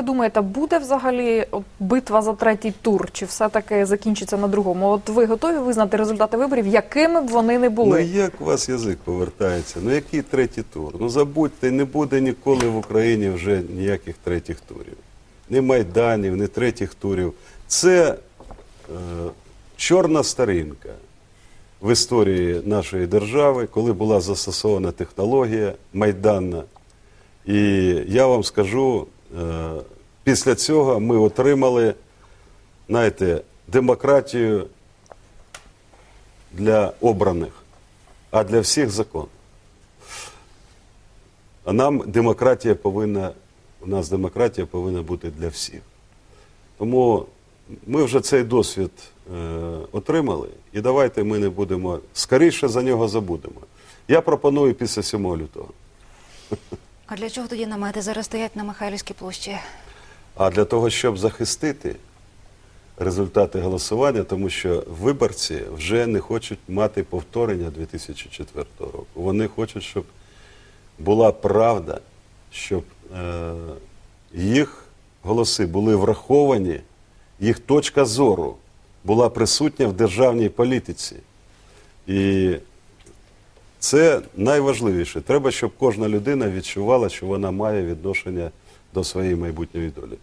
ви думаєте, буде взагалі битва за третій тур, чи все-таки закінчиться на другому? От ви готові визнати результати виборів, якими б вони не були? Ну як у вас язик повертається? Ну який третій тур? Ну забудьте, не буде ніколи в Україні вже ніяких третіх турів. Ні майданів, ні третіх турів. Це е, чорна старинка в історії нашої держави, коли була застосована технологія майданна. І я вам скажу, після цього ми отримали, знаєте, демократію для обраних, а для всіх закон. А нам демократія повинна, у нас демократія повинна бути для всіх. Тому ми вже цей досвід е, отримали, і давайте ми не будемо скоріше за нього забудемо. Я пропоную після 7 лютого. А для чого тоді намети зараз стоять на Михайлівській площі? А для того, щоб захистити результати голосування, тому що виборці вже не хочуть мати повторення 2004 року. Вони хочуть, щоб була правда, щоб е, їх голоси були враховані, їх точка зору була присутня в державній політиці. І це найважливіше. Треба, щоб кожна людина відчувала, що вона має відношення до своєї майбутньої долі.